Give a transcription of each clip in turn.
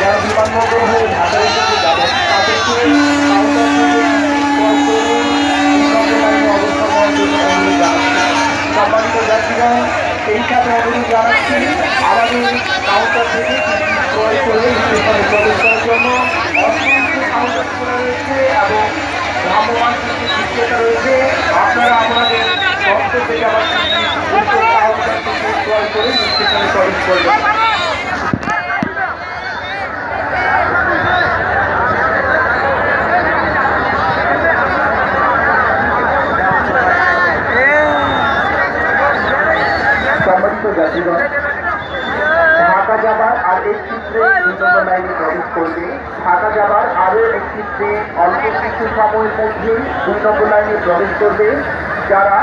যারা বিমানবন্দর হয়ে ঢাকায় থেকে যাবেন তাদেরকে সম্মানিত যাত্রীরা এই কাজে অনুরোধ জানাচ্ছি আমাদের কাউন্টার থেকে ক্রয় করে সেখানে প্রবেশ করার করে যাত্রীগণ ঢাকা যাবার আর একটি ট্রেন দুই নম্বর লাইনে প্রবেশ করবে। ঢাকা যাবার আরও একটি ট্রেন অল্প কিছু সময়ের মধ্যেই দুই নম্বর লাইনে প্রবেশ করবে। যারা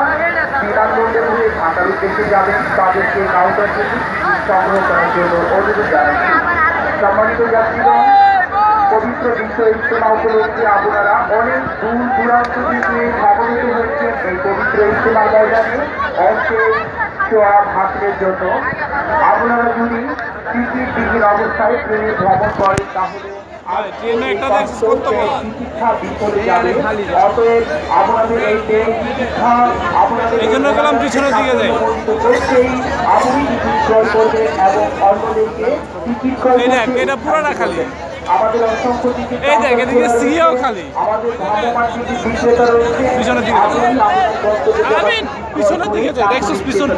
বিমানবন্দর হয়ে ঢাকার উদ্দেশ্যে যাবেন, তাদেরকে কাউন্টার টিকিট সংগ্রহ করার জন্য অনুরোধ জানাচ্ছি। সম্মানিত যাত্রীগণ, পবিত্র বিশ্ব ইজতেমা উপলক্ষে আপনারা অনেক দূর দূরান্ত থেকে সমবেত হচ্ছেন এই পবিত্র ইজতেমা ময়দানে অংশে চোয়া ভাষণের জন্য। আপনারা যদি টিকিট বিহীন অবস্থায় ট্রেনে ভ্রমণ করেন তাহলে এই জন্য গেলাম পিছনের দিকে যাই। এটা পুরোটা খালি। এই দেখ, এদিকে সিও খালি। পিছনের দিকে। পিছনের দিকে দেখছিস পিছন